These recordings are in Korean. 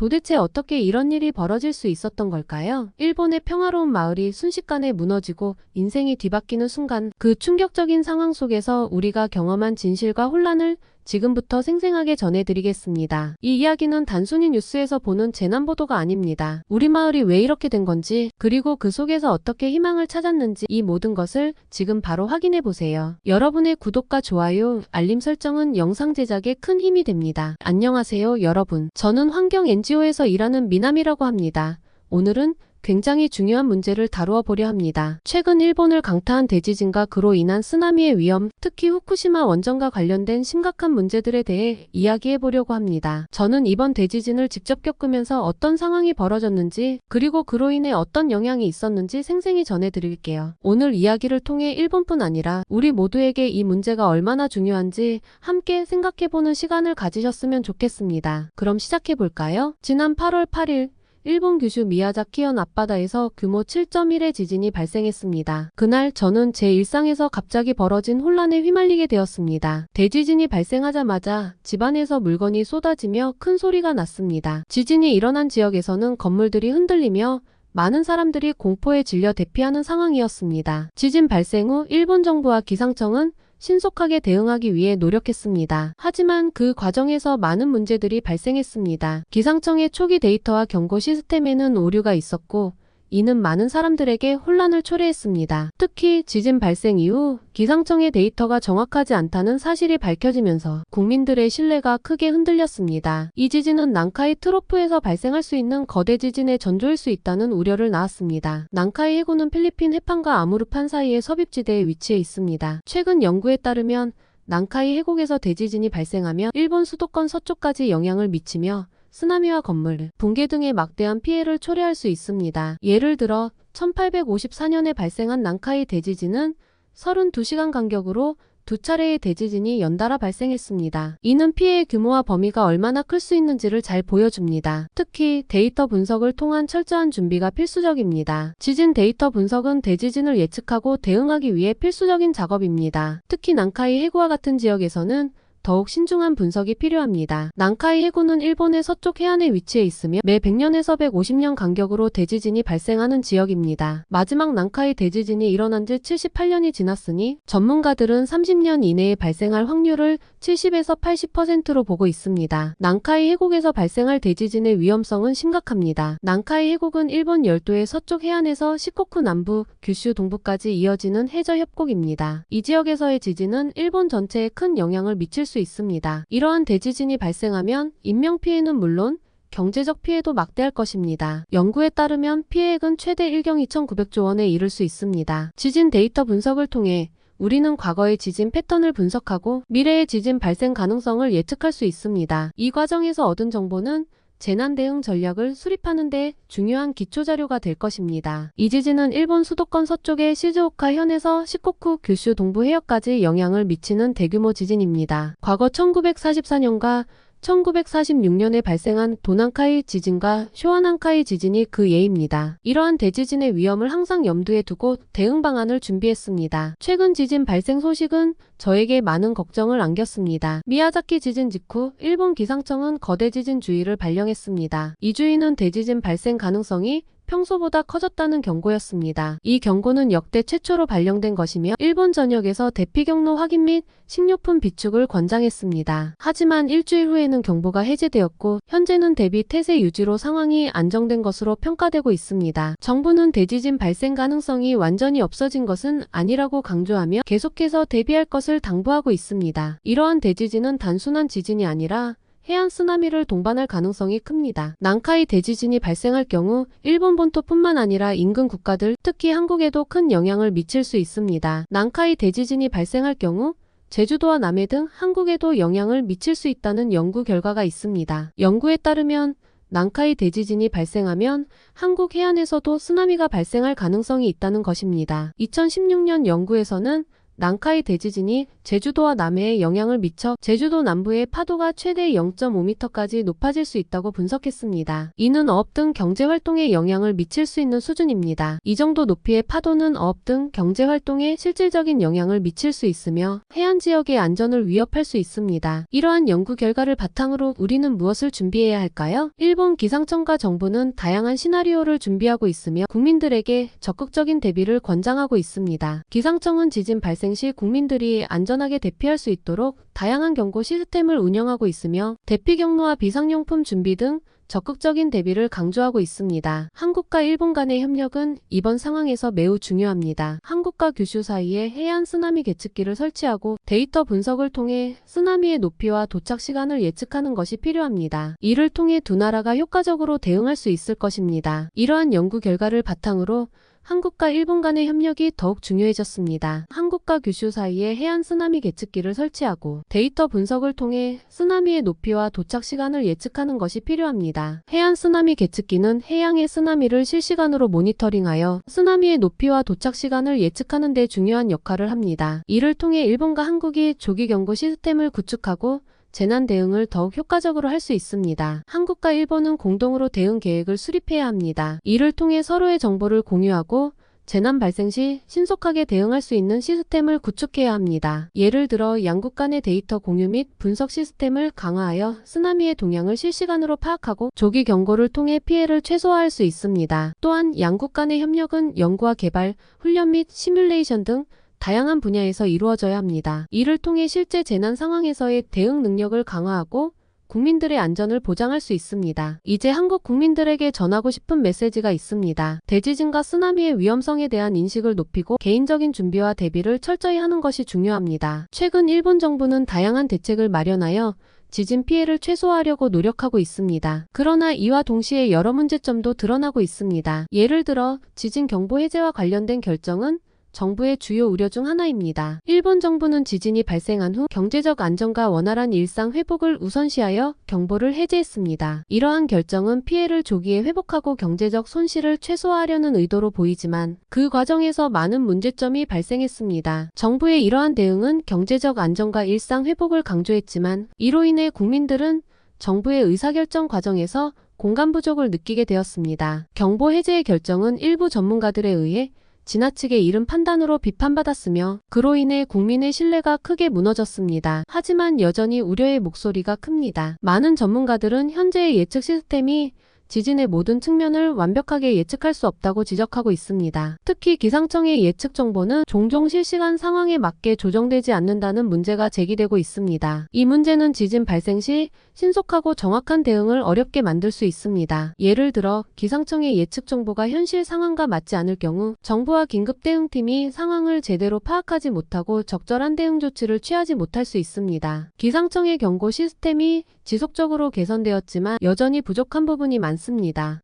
도대체 어떻게 이런 일이 벌어질 수 있었던 걸까요? 일본의 평화로운 마을이 순식간에 무너지고 인생이 뒤바뀌는 순간 그 충격적인 상황 속에서 우리가 경험한 진실과 혼란을 지금부터 생생하게 전해드리겠습니다. 이 이야기는 단순히 뉴스에서 보는 재난보도가 아닙니다. 우리 마을이 왜 이렇게 된 건지, 그리고 그 속에서 어떻게 희망을 찾았는지 이 모든 것을 지금 바로 확인해 보세요. 여러분의 구독과 좋아요, 알림 설정은 영상 제작에 큰 힘이 됩니다. 안녕하세요, 여러분. 저는 환경 NGO에서 일하는 미남이라고 합니다. 오늘은 굉장히 중요한 문제를 다루어 보려 합니다. 최근 일본을 강타한 대지진과 그로 인한 쓰나미의 위험, 특히 후쿠시마 원전과 관련된 심각한 문제들에 대해 이야기해 보려고 합니다. 저는 이번 대지진을 직접 겪으면서 어떤 상황이 벌어졌는지, 그리고 그로 인해 어떤 영향이 있었는지 생생히 전해드릴게요. 오늘 이야기를 통해 일본뿐 아니라 우리 모두에게 이 문제가 얼마나 중요한지 함께 생각해보는 시간을 가지셨으면 좋겠습니다. 그럼 시작해 볼까요? 지난 8월 8일 일본 규슈 미야자키현 앞바다에서 규모 7.1의 지진이 발생했습니다. 그날 저는 제 일상에서 갑자기 벌어진 혼란에 휘말리게 되었습니다. 대지진이 발생하자마자 집안에서 물건이 쏟아지며 큰 소리가 났습니다. 지진이 일어난 지역에서는 건물들이 흔들리며 많은 사람들이 공포에 질려 대피하는 상황이었습니다. 지진 발생 후 일본 정부와 기상청은 신속하게 대응하기 위해 노력했습니다. 하지만 그 과정에서 많은 문제들이 발생했습니다. 기상청의 초기 데이터와 경고 시스템에는 오류가 있었고 이는 많은 사람들에게 혼란을 초래했습니다. 특히 지진 발생 이후 기상청의 데이터가 정확하지 않다는 사실이 밝혀지면서 국민들의 신뢰가 크게 흔들렸습니다. 이 지진은 난카이 트로프에서 발생할 수 있는 거대 지진의 전조일 수 있다는 우려를 낳았습니다. 난카이 해구는 필리핀 해판과 아무르판 사이의 섭입지대에 위치해 있습니다. 최근 연구에 따르면 난카이 해곡에서 대지진이 발생하면 일본 수도권 서쪽까지 영향을 미치며 쓰나미와 건물, 붕괴 등의 막대한 피해를 초래할 수 있습니다. 예를 들어 1854년에 발생한 난카이 대지진은 32시간 간격으로 두 차례의 대지진이 연달아 발생했습니다. 이는 피해의 규모와 범위가 얼마나 클 수 있는지를 잘 보여줍니다. 특히 데이터 분석을 통한 철저한 준비가 필수적입니다. 지진 데이터 분석은 대지진을 예측하고 대응하기 위해 필수적인 작업입니다. 특히 난카이 해구와 같은 지역에서는 더욱 신중한 분석이 필요합니다. 난카이 해구는 일본의 서쪽 해안에 위치해 있으며 매 100년에서 150년 간격으로 대지진이 발생하는 지역입니다. 마지막 난카이 대지진이 일어난 지 78년이 지났으니 전문가들은 30년 이내에 발생할 확률을 70에서 80%로 보고 있습니다. 난카이 해곡에서 발생할 대지진의 위험성은 심각합니다. 난카이 해곡은 일본 열도의 서쪽 해안에서 시코쿠 남부, 규슈 동부까지 이어지는 해저 협곡입니다. 이 지역에서의 지진은 일본 전체에 큰 영향을 미칠 수 있습니다. 이러한 대지진이 발생하면 인명피해는 물론 경제적 피해도 막대할 것입니다. 연구에 따르면 피해액은 최대 1경 2,900조 원에 이를 수 있습니다. 지진 데이터 분석을 통해 우리는 과거의 지진 패턴을 분석하고 미래의 지진 발생 가능성을 예측할 수 있습니다. 이 과정에서 얻은 정보는 재난 대응 전략을 수립하는 데 중요한 기초 자료가 될 것입니다. 이 지진은 일본 수도권 서쪽의 시즈오카 현에서 시코쿠 규슈 동부 해역까지 영향을 미치는 대규모 지진입니다. 과거 1944년과 1946년에 발생한 도난카이 지진과 쇼아난카이 지진이 그 예입니다. 이러한 대지진의 위험을 항상 염두에 두고 대응 방안을 준비했습니다. 최근 지진 발생 소식은 저에게 많은 걱정을 안겼습니다. 미야자키 지진 직후 일본 기상청은 거대 지진 주의를 발령했습니다. 이 주의는 대지진 발생 가능성이 평소보다 커졌다는 경고였습니다. 이 경고는 역대 최초로 발령된 것이며 일본 전역에서 대피 경로 확인 및 식료품 비축을 권장했습니다. 하지만 일주일 후에는 경보가 해제되었고 현재는 대비 태세 유지로 상황이 안정된 것으로 평가되고 있습니다. 정부는 대지진 발생 가능성이 완전히 없어진 것은 아니라고 강조하며 계속해서 대비할 것을 당부하고 있습니다. 이러한 대지진은 단순한 지진이 아니라 해안 쓰나미를 동반할 가능성이 큽니다. 난카이 대지진이 발생할 경우 일본 본토뿐만 아니라 인근 국가들, 특히 한국에도 큰 영향을 미칠 수 있습니다. 난카이 대지진이 발생할 경우 제주도와 남해 등 한국에도 영향을 미칠 수 있다는 연구 결과가 있습니다. 연구에 따르면 난카이 대지진이 발생하면 한국 해안에서도 쓰나미가 발생할 가능성이 있다는 것입니다. 2016년 연구에서는 난카이 대지진이 제주도와 남해에 영향을 미쳐 제주도 남부의 파도가 최대 0.5m까지 높아질 수 있다고 분석했습니다. 이는 어업 등 경제 활동에 영향을 미칠 수 있는 수준입니다. 이 정도 높이의 파도는 어업 등 경제 활동에 실질적인 영향을 미칠 수 있으며 해안 지역의 안전을 위협할 수 있습니다. 이러한 연구 결과를 바탕으로 우리는 무엇을 준비해야 할까요? 일본 기상청과 정부는 다양한 시나리오를 준비하고 있으며 국민들에게 적극적인 대비를 권장하고 있습니다. 기상청은 지진 발생 시 국민들이 안전하게 대피할 수 있도록 다양한 경고 시스템을 운영하고 있으며 대피 경로와 비상용품 준비 등 적극적인 대비를 강조하고 있습니다. 한국과 일본 간의 협력은 이번 상황에서 매우 중요합니다. 한국과 규슈 사이에 해안 쓰나미 계측기를 설치하고 데이터 분석을 통해 쓰나미의 높이와 도착 시간을 예측하는 것이 필요합니다. 이를 통해 두 나라가 효과적으로 대응할 수 있을 것입니다. 이러한 연구 결과를 바탕으로 한국과 일본 간의 협력이 더욱 중요해졌습니다. 한국과 규슈 사이에 해안 쓰나미 계측기를 설치하고 데이터 분석을 통해 쓰나미의 높이와 도착 시간을 예측하는 것이 필요합니다. 해안 쓰나미 계측기는 해양의 쓰나미를 실시간으로 모니터링하여 쓰나미의 높이와 도착 시간을 예측하는 데 중요한 역할을 합니다. 이를 통해 일본과 한국이 조기 경고 시스템을 구축하고 재난 대응을 더욱 효과적으로 할 수 있습니다. 한국과 일본은 공동으로 대응 계획을 수립해야 합니다. 이를 통해 서로의 정보를 공유하고 재난 발생 시 신속하게 대응할 수 있는 시스템을 구축해야 합니다. 예를 들어 양국 간의 데이터 공유 및 분석 시스템을 강화하여 쓰나미의 동향을 실시간으로 파악하고 조기 경고를 통해 피해를 최소화할 수 있습니다. 또한 양국 간의 협력은 연구와 개발, 훈련 및 시뮬레이션 등 다양한 분야에서 이루어져야 합니다. 이를 통해 실제 재난 상황에서의 대응 능력을 강화하고 국민들의 안전을 보장할 수 있습니다. 이제 한국 국민들에게 전하고 싶은 메시지가 있습니다. 대지진과 쓰나미의 위험성에 대한 인식을 높이고 개인적인 준비와 대비를 철저히 하는 것이 중요합니다. 최근 일본 정부는 다양한 대책을 마련하여 지진 피해를 최소화하려고 노력하고 있습니다. 그러나 이와 동시에 여러 문제점도 드러나고 있습니다. 예를 들어 지진 경보 해제와 관련된 결정은 정부의 주요 우려 중 하나입니다. 일본 정부는 지진이 발생한 후 경제적 안정과 원활한 일상 회복을 우선시하여 경보를 해제했습니다. 이러한 결정은 피해를 조기에 회복하고 경제적 손실을 최소화하려는 의도로 보이지만 그 과정에서 많은 문제점이 발생했습니다. 정부의 이러한 대응은 경제적 안정과 일상 회복을 강조했지만 이로 인해 국민들은 정부의 의사결정 과정에서 공간 부족을 느끼게 되었습니다. 경보 해제의 결정은 일부 전문가들에 의해 지나치게 이른 판단으로 비판받았으며 그로 인해 국민의 신뢰가 크게 무너졌습니다. 하지만 여전히 우려의 목소리가 큽니다. 많은 전문가들은 현재의 예측 시스템이 지진의 모든 측면을 완벽하게 예측할 수 없다고 지적하고 있습니다. 특히 기상청의 예측 정보는 종종 실시간 상황에 맞게 조정되지 않는다는 문제가 제기되고 있습니다. 이 문제는 지진 발생 시 신속하고 정확한 대응을 어렵게 만들 수 있습니다. 예를 들어 기상청의 예측 정보가 현실 상황과 맞지 않을 경우 정부와 긴급 대응팀이 상황을 제대로 파악하지 못하고 적절한 대응 조치를 취하지 못할 수 있습니다. 기상청의 경고 시스템이 지속적으로 개선되었지만 여전히 부족한 부분이 많습니다.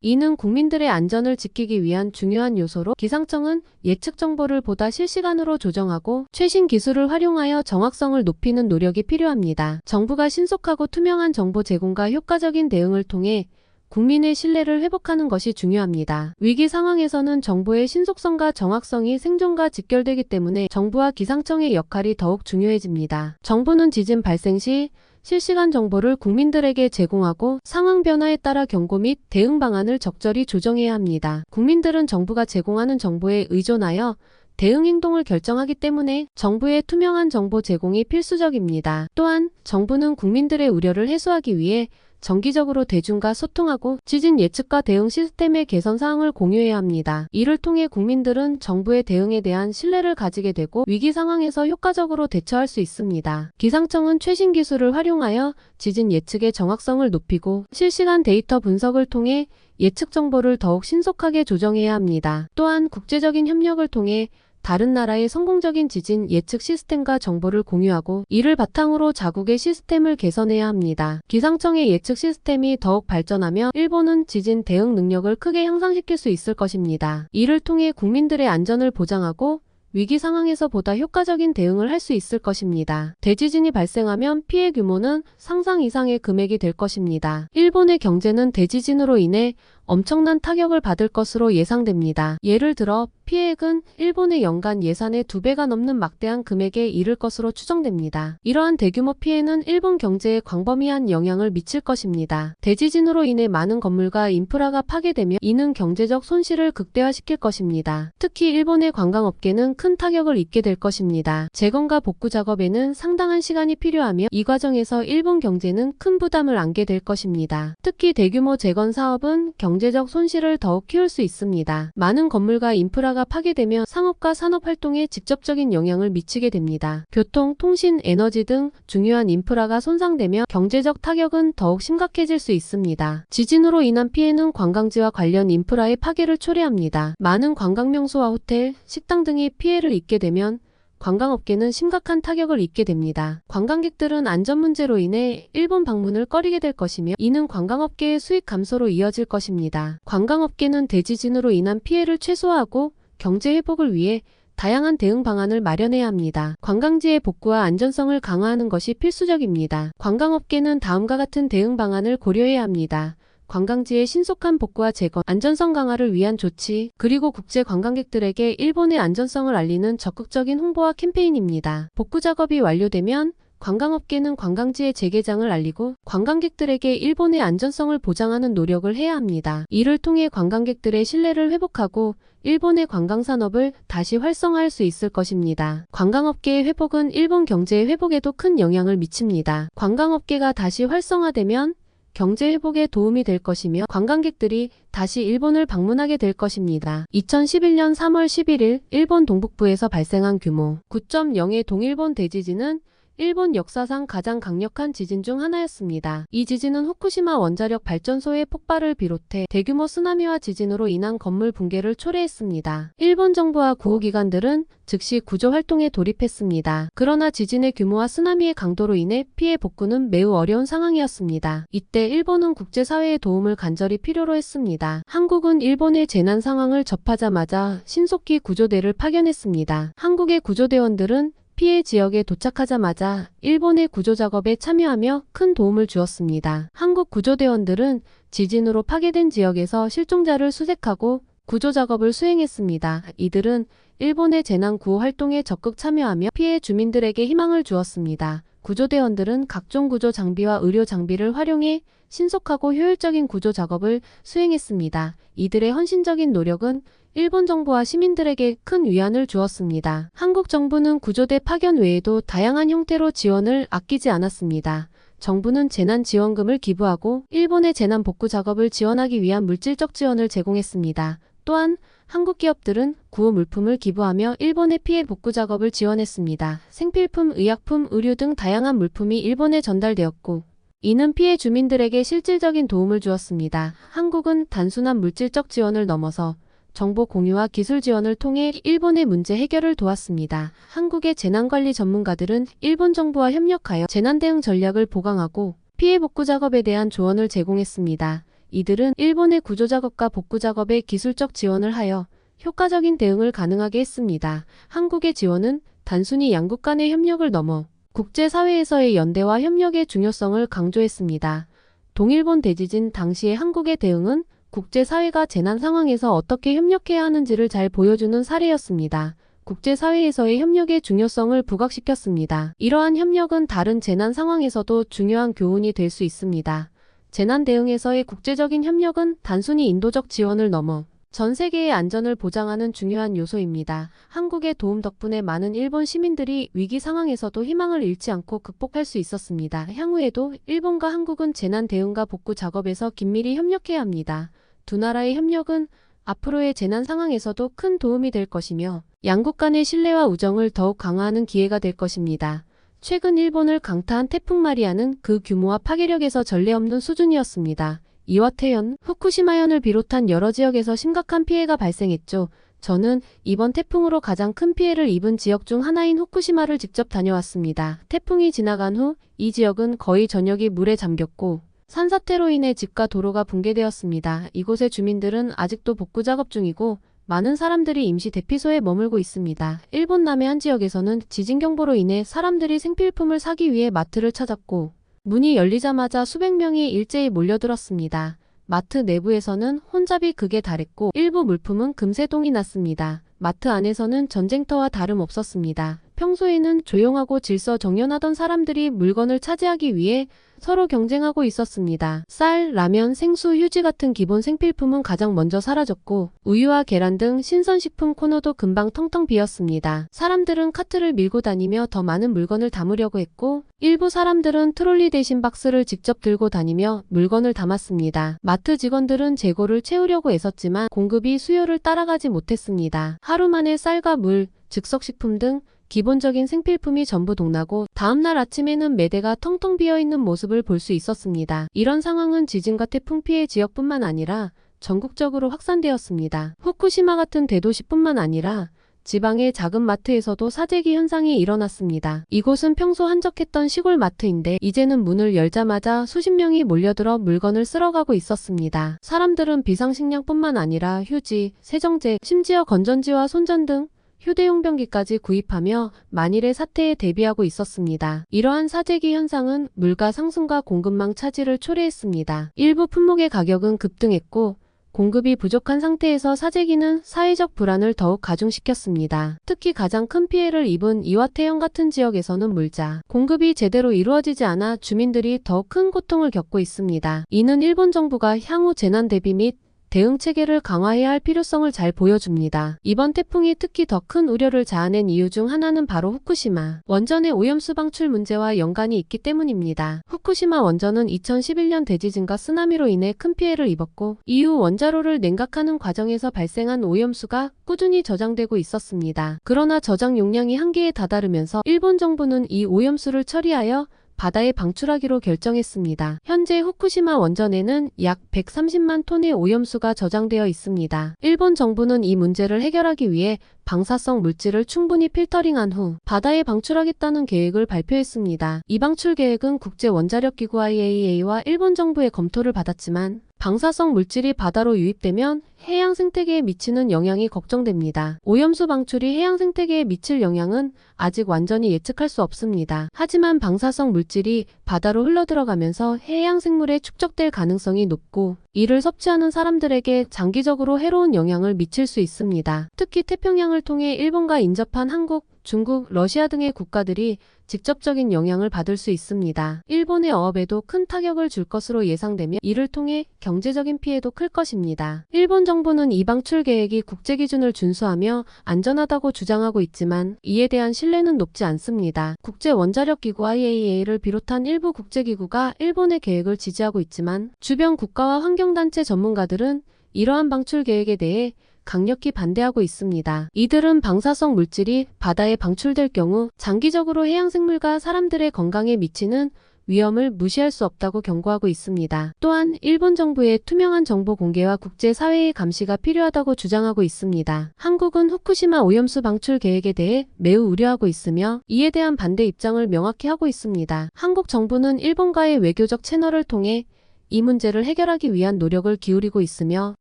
이는 국민들의 안전을 지키기 위한 중요한 요소로 기상청은 예측 정보를 보다 실시간으로 조정하고 최신 기술을 활용하여 정확성을 높이는 노력이 필요합니다. 정부가 신속하고 투명한 정보 제공과 효과적인 대응을 통해 국민의 신뢰를 회복하는 것이 중요합니다. 위기 상황에서는 정보의 신속성과 정확성이 생존과 직결되기 때문에 정부와 기상청의 역할이 더욱 중요해집니다. 정부는 지진 발생 시 실시간 정보를 국민들에게 제공하고 상황 변화에 따라 경고 및 대응 방안을 적절히 조정해야 합니다. 국민들은 정부가 제공하는 정보에 의존하여 대응 행동을 결정하기 때문에 정부의 투명한 정보 제공이 필수적입니다. 또한 정부는 국민들의 우려를 해소하기 위해 정기적으로 대중과 소통하고 지진 예측과 대응 시스템의 개선 사항을 공유해야 합니다. 이를 통해 국민들은 정부의 대응에 대한 신뢰를 가지게 되고 위기 상황에서 효과적으로 대처할 수 있습니다. 기상청은 최신 기술을 활용하여 지진 예측의 정확성을 높이고 실시간 데이터 분석을 통해 예측 정보를 더욱 신속하게 조정해야 합니다. 또한 국제적인 협력을 통해 다른 나라의 성공적인 지진 예측 시스템과 정보를 공유하고 이를 바탕으로 자국의 시스템을 개선해야 합니다. 기상청의 예측 시스템이 더욱 발전하며 일본은 지진 대응 능력을 크게 향상시킬 수 있을 것입니다. 이를 통해 국민들의 안전을 보장하고 위기 상황에서 보다 효과적인 대응을 할 수 있을 것입니다. 대지진이 발생하면 피해 규모는 상상 이상의 금액이 될 것입니다. 일본의 경제는 대지진으로 인해 엄청난 타격을 받을 것으로 예상됩니다. 예를 들어 피해액은 일본의 연간 예산의 두 배가 넘는 막대한 금액에 이를 것으로 추정됩니다. 이러한 대규모 피해는 일본 경제에 광범위한 영향을 미칠 것입니다. 대지진으로 인해 많은 건물과 인프라가 파괴되며 이는 경제적 손실을 극대화시킬 것입니다. 특히 일본의 관광업계는 큰 타격을 입게 될 것입니다. 재건과 복구 작업에는 상당한 시간이 필요하며 이 과정에서 일본 경제는 큰 부담을 안게 될 것입니다. 특히 대규모 재건 사업은 경제적 손실을 더욱 키울 수 있습니다. 많은 건물과 인프라가 파괴되며 상업과 산업 활동에 직접적인 영향을 미치게 됩니다. 교통, 통신, 에너지 등 중요한 인프라가 손상되며 경제적 타격은 더욱 심각해질 수 있습니다. 지진으로 인한 피해는 관광지와 관련 인프라의 파괴를 초래합니다. 많은 관광명소와 호텔, 식당 등이 피해를 입게 되면 관광업계는 심각한 타격을 입게 됩니다. 관광객들은 안전 문제로 인해 일본 방문을 꺼리게 될 것이며 이는 관광업계의 수익 감소로 이어질 것입니다. 관광업계는 대지진으로 인한 피해를 최소화하고 경제 회복을 위해 다양한 대응 방안을 마련해야 합니다. 관광지의 복구와 안전성을 강화하는 것이 필수적입니다. 관광업계는 다음과 같은 대응 방안을 고려해야 합니다. 관광지의 신속한 복구와 재건, 안전성 강화를 위한 조치, 그리고 국제 관광객들에게 일본의 안전성을 알리는 적극적인 홍보와 캠페인입니다. 복구 작업이 완료되면 관광업계는 관광지의 재개장을 알리고 관광객들에게 일본의 안전성을 보장하는 노력을 해야 합니다. 이를 통해 관광객들의 신뢰를 회복하고 일본의 관광산업을 다시 활성화할 수 있을 것입니다. 관광업계의 회복은 일본 경제의 회복에도 큰 영향을 미칩니다. 관광업계가 다시 활성화되면 경제 회복에 도움이 될 것이며 관광객들이 다시 일본을 방문하게 될 것입니다. 2011년 3월 11일 일본 동북부에서 발생한 규모 9.0의 동일본 대지진은 일본 역사상 가장 강력한 지진 중 하나였습니다. 이 지진은 후쿠시마 원자력 발전소의 폭발을 비롯해 대규모 쓰나미와 지진으로 인한 건물 붕괴를 초래했습니다. 일본 정부와 구호기관들은 즉시 구조 활동에 돌입했습니다. 그러나 지진의 규모와 쓰나미의 강도로 인해 피해 복구는 매우 어려운 상황이었습니다. 이때 일본은 국제사회의 도움을 간절히 필요로 했습니다. 한국은 일본의 재난 상황을 접하자마자 신속히 구조대를 파견했습니다. 한국의 구조대원들은 피해 지역에 도착하자마자 일본의 구조 작업에 참여하며 큰 도움을 주었습니다. 한국 구조대원들은 지진으로 파괴된 지역에서 실종자를 수색하고 구조 작업을 수행했습니다. 이들은 일본의 재난 구호 활동에 적극 참여하며 피해 주민들에게 희망을 주었습니다. 구조대원들은 각종 구조 장비와 의료 장비를 활용해 신속하고 효율적인 구조 작업을 수행했습니다. 이들의 헌신적인 노력은 일본 정부와 시민들에게 큰 위안을 주었습니다. 한국 정부는 구조대 파견 외에도 다양한 형태로 지원을 아끼지 않았습니다. 정부는 재난지원금을 기부하고 일본의 재난 복구 작업을 지원하기 위한 물질적 지원을 제공했습니다. 또한 한국 기업들은 구호 물품을 기부하며 일본의 피해 복구 작업을 지원했습니다. 생필품, 의약품, 의류 등 다양한 물품이 일본에 전달되었고 이는 피해 주민들에게 실질적인 도움을 주었습니다. 한국은 단순한 물질적 지원을 넘어서 정보 공유와 기술 지원을 통해 일본의 문제 해결을 도왔습니다. 한국의 재난관리 전문가들은 일본 정부와 협력하여 재난 대응 전략을 보강하고 피해 복구 작업에 대한 조언을 제공했습니다. 이들은 일본의 구조 작업과 복구 작업에 기술적 지원을 하여 효과적인 대응을 가능하게 했습니다. 한국의 지원은 단순히 양국 간의 협력을 넘어 국제사회에서의 연대와 협력의 중요성을 강조했습니다. 동일본 대지진 당시의 한국의 대응은 국제사회가 재난 상황에서 어떻게 협력해야 하는지를 잘 보여주는 사례였습니다. 국제사회에서의 협력의 중요성을 부각시켰습니다. 이러한 협력은 다른 재난 상황에서도 중요한 교훈이 될 수 있습니다. 재난 대응에서의 국제적인 협력은 단순히 인도적 지원을 넘어 전 세계의 안전을 보장하는 중요한 요소입니다. 한국의 도움 덕분에 많은 일본 시민들이 위기 상황에서도 희망을 잃지 않고 극복할 수 있었습니다. 향후에도 일본과 한국은 재난 대응과 복구 작업에서 긴밀히 협력해야 합니다. 두 나라의 협력은 앞으로의 재난 상황에서도 큰 도움이 될 것이며 양국 간의 신뢰와 우정을 더욱 강화하는 기회가 될 것입니다. 최근 일본을 강타한 태풍 마리아는 그 규모와 파괴력에서 전례 없는 수준이었습니다. 이와테현, 후쿠시마현을 비롯한 여러 지역에서 심각한 피해가 발생했죠. 저는 이번 태풍으로 가장 큰 피해를 입은 지역 중 하나인 후쿠시마를 직접 다녀왔습니다. 태풍이 지나간 후 이 지역은 거의 전역이 물에 잠겼고 산사태로 인해 집과 도로가 붕괴되었습니다. 이곳의 주민들은 아직도 복구 작업 중이고 많은 사람들이 임시 대피소에 머물고 있습니다. 일본 남해 한 지역에서는 지진 경보로 인해 사람들이 생필품을 사기 위해 마트를 찾았고 문이 열리자마자 수백 명이 일제히 몰려들었습니다. 마트 내부에서는 혼잡이 극에 달했고 일부 물품은 금세 동이 났습니다. 마트 안에서는 전쟁터와 다름없었습니다. 평소에는 조용하고 질서 정연하던 사람들이 물건을 차지하기 위해 서로 경쟁하고 있었습니다. 쌀, 라면, 생수, 휴지 같은 기본 생필품은 가장 먼저 사라졌고 우유와 계란 등 신선식품 코너도 금방 텅텅 비었습니다. 사람들은 카트를 밀고 다니며 더 많은 물건을 담으려고 했고 일부 사람들은 트롤리 대신 박스를 직접 들고 다니며 물건을 담았습니다. 마트 직원들은 재고를 채우려고 애썼지만 공급이 수요를 따라가지 못했습니다. 하루 만에 쌀과 물, 즉석식품 등 기본적인 생필품이 전부 동나고 다음날 아침에는 매대가 텅텅 비어있는 모습을 볼 수 있었습니다. 이런 상황은 지진과 태풍 피해 지역뿐만 아니라 전국적으로 확산되었습니다. 후쿠시마 같은 대도시뿐만 아니라 지방의 작은 마트에서도 사재기 현상이 일어났습니다. 이곳은 평소 한적했던 시골 마트인데 이제는 문을 열자마자 수십 명이 몰려들어 물건을 쓸어가고 있었습니다. 사람들은 비상식량뿐만 아니라 휴지, 세정제, 심지어 건전지와 손전 등 휴대용 변기까지 구입하며 만일의 사태에 대비하고 있었습니다. 이러한 사재기 현상은 물가 상승과 공급망 차질을 초래했습니다. 일부 품목의 가격은 급등했고 공급이 부족한 상태에서 사재기는 사회적 불안을 더욱 가중시켰습니다. 특히 가장 큰 피해를 입은 이와테현 같은 지역에서는 물자 공급이 제대로 이루어지지 않아 주민들이 더욱 큰 고통을 겪고 있습니다. 이는 일본 정부가 향후 재난 대비 및 대응 체계를 강화해야 할 필요성을 잘 보여줍니다. 이번 태풍이 특히 더 큰 우려를 자아낸 이유 중 하나는 바로 후쿠시마 원전의 오염수 방출 문제와 연관이 있기 때문입니다. 후쿠시마 원전은 2011년 대지진과 쓰나미로 인해 큰 피해를 입었고 이후 원자로를 냉각하는 과정에서 발생한 오염수가 꾸준히 저장되고 있었습니다. 그러나 저장 용량이 한계에 다다르면서 일본 정부는 이 오염수를 처리하여 바다에 방출하기로 결정했습니다. 현재 후쿠시마 원전에는 약 130만 톤의 오염수가 저장되어 있습니다. 일본 정부는 이 문제를 해결하기 위해 방사성 물질을 충분히 필터링한 후 바다에 방출하겠다는 계획을 발표했습니다. 이 방출 계획은 국제 원자력 기구 IAEA와 일본 정부의 검토를 받았지만 방사성 물질이 바다로 유입되면 해양 생태계에 미치는 영향이 걱정됩니다. 오염수 방출이 해양 생태계에 미칠 영향은 아직 완전히 예측할 수 없습니다. 하지만 방사성 물질이 바다로 흘러들어가면서 해양 생물에 축적될 가능성이 높고 이를 섭취하는 사람들에게 장기적으로 해로운 영향을 미칠 수 있습니다. 특히 태평양을 통해 일본과 인접한 한국, 중국, 러시아 등의 국가들이 직접적인 영향을 받을 수 있습니다. 일본의 어업에도 큰 타격을 줄 것으로 예상되며 이를 통해 경제적인 피해도 클 것입니다. 일본 정부는 이 방출 계획이 국제 기준을 준수하며 안전하다고 주장하고 있지만 이에 대한 신뢰는 높지 않습니다. 국제 원자력 기구 IAEA를 비롯한 일부 국제 기구가 일본의 계획을 지지하고 있지만 주변 국가와 환경단체 전문가들은 이러한 방출 계획에 대해 강력히 반대하고 있습니다. 이들은 방사성 물질이 바다에 방출될 경우 장기적으로 해양 생물과 사람들의 건강에 미치는 위험을 무시할 수 없다고 경고하고 있습니다. 또한 일본 정부의 투명한 정보 공개와 국제사회의 감시가 필요하다고 주장하고 있습니다. 한국은 후쿠시마 오염수 방출 계획에 대해 매우 우려하고 있으며 이에 대한 반대 입장을 명확히 하고 있습니다. 한국 정부는 일본과의 외교적 채널을 통해 이 문제를 해결하기 위한 노력을 기울이고 있으며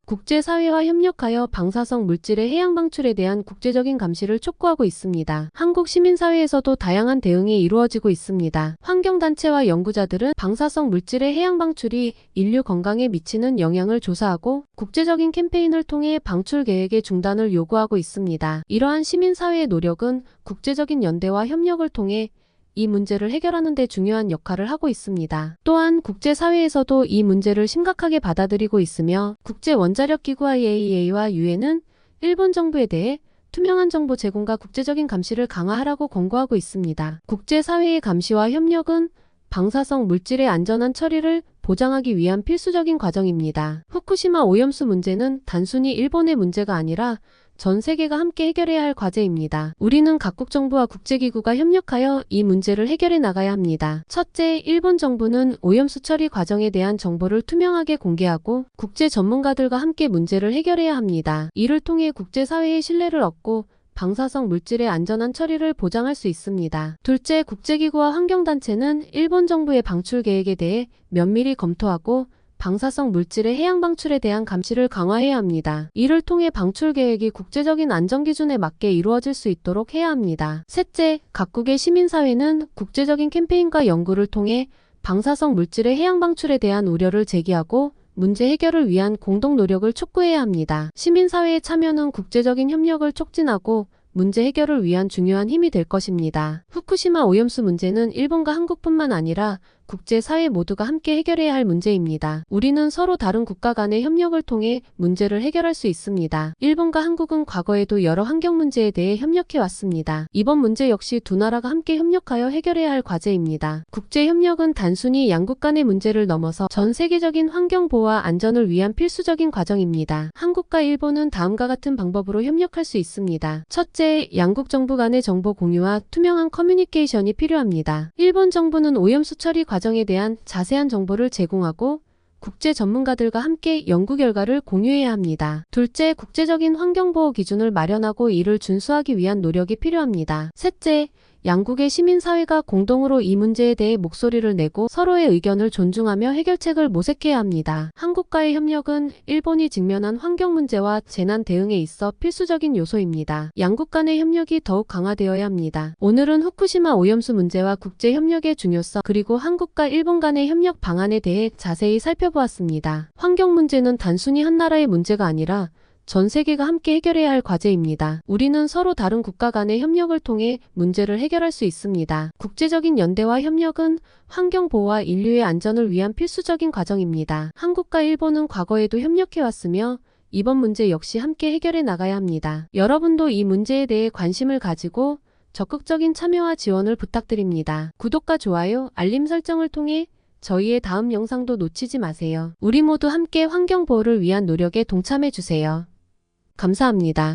국제사회와 협력하여 방사성 물질의 해양 방출에 대한 국제적인 감시를 촉구하고 있습니다. 한국 시민사회에서도 다양한 대응이 이루어지고 있습니다. 환경단체와 연구자들은 방사성 물질의 해양 방출이 인류 건강에 미치는 영향을 조사하고 국제적인 캠페인을 통해 방출 계획의 중단을 요구하고 있습니다. 이러한 시민사회의 노력은 국제적인 연대와 협력을 통해 이 문제를 해결하는 데 중요한 역할을 하고 있습니다. 또한 국제사회에서도 이 문제를 심각하게 받아들이고 있으며 국제원자력기구 IAEA와 유엔은 일본 정부에 대해 투명한 정보 제공과 국제적인 감시를 강화하라고 권고하고 있습니다. 국제사회의 감시와 협력은 방사성 물질의 안전한 처리를 보장하기 위한 필수적인 과정입니다. 후쿠시마 오염수 문제는 단순히 일본의 문제가 아니라 전 세계가 함께 해결해야 할 과제입니다. 우리는 각국 정부와 국제기구가 협력하여 이 문제를 해결해 나가야 합니다. 첫째, 일본 정부는 오염수 처리 과정에 대한 정보를 투명하게 공개하고 국제 전문가들과 함께 문제를 해결해야 합니다. 이를 통해 국제사회의 신뢰를 얻고 방사성 물질의 안전한 처리를 보장할 수 있습니다. 둘째, 국제기구와 환경단체는 일본 정부의 방출 계획에 대해 면밀히 검토하고 방사성 물질의 해양 방출에 대한 감시를 강화해야 합니다. 이를 통해 방출 계획이 국제적인 안전 기준에 맞게 이루어질 수 있도록 해야 합니다. 셋째, 각국의 시민사회는 국제적인 캠페인과 연구를 통해 방사성 물질의 해양 방출에 대한 우려를 제기하고 문제 해결을 위한 공동 노력을 촉구해야 합니다. 시민사회의 참여는 국제적인 협력을 촉진하고 문제 해결을 위한 중요한 힘이 될 것입니다. 후쿠시마 오염수 문제는 일본과 한국뿐만 아니라 국제사회 모두가 함께 해결해야 할 문제입니다. 우리는 서로 다른 국가 간의 협력을 통해 문제를 해결할 수 있습니다. 일본과 한국은 과거에도 여러 환경 문제에 대해 협력해 왔습니다. 이번 문제 역시 두 나라가 함께 협력하여 해결해야 할 과제입니다. 국제협력은 단순히 양국 간의 문제를 넘어서 전 세계적인 환경 보호와 안전을 위한 필수적인 과정입니다. 한국과 일본은 다음과 같은 방법으로 협력할 수 있습니다. 첫째, 양국 정부 간의 정보 공유와 투명한 커뮤니케이션이 필요합니다. 일본 정부는 오염수 처리 과정에 대한 자세한 정보를 제공하고 국제 전문가들과 함께 연구 결과를 공유해야 합니다. 둘째, 국제적인 환경보호 기준을 마련하고 이를 준수하기 위한 노력이 필요합니다. 셋째, 양국의 시민사회가 공동으로 이 문제에 대해 목소리를 내고 서로의 의견을 존중하며 해결책을 모색해야 합니다. 한국과의 협력은 일본이 직면한 환경 문제와 재난 대응에 있어 필수적인 요소입니다. 양국 간의 협력이 더욱 강화되어야 합니다. 오늘은 후쿠시마 오염수 문제와 국제 협력의 중요성 그리고 한국과 일본 간의 협력 방안에 대해 자세히 살펴보았습니다. 환경 문제는 단순히 한 나라의 문제가 아니라 전 세계가 함께 해결해야 할 과제입니다. 우리는 서로 다른 국가 간의 협력을 통해 문제를 해결할 수 있습니다. 국제적인 연대와 협력은 환경 보호와 인류의 안전을 위한 필수적인 과정입니다. 한국과 일본은 과거에도 협력해 왔으며 이번 문제 역시 함께 해결해 나가야 합니다. 여러분도 이 문제에 대해 관심을 가지고 적극적인 참여와 지원을 부탁드립니다. 구독과 좋아요, 알림 설정을 통해 저희의 다음 영상도 놓치지 마세요. 우리 모두 함께 환경 보호를 위한 노력에 동참해 주세요. 감사합니다.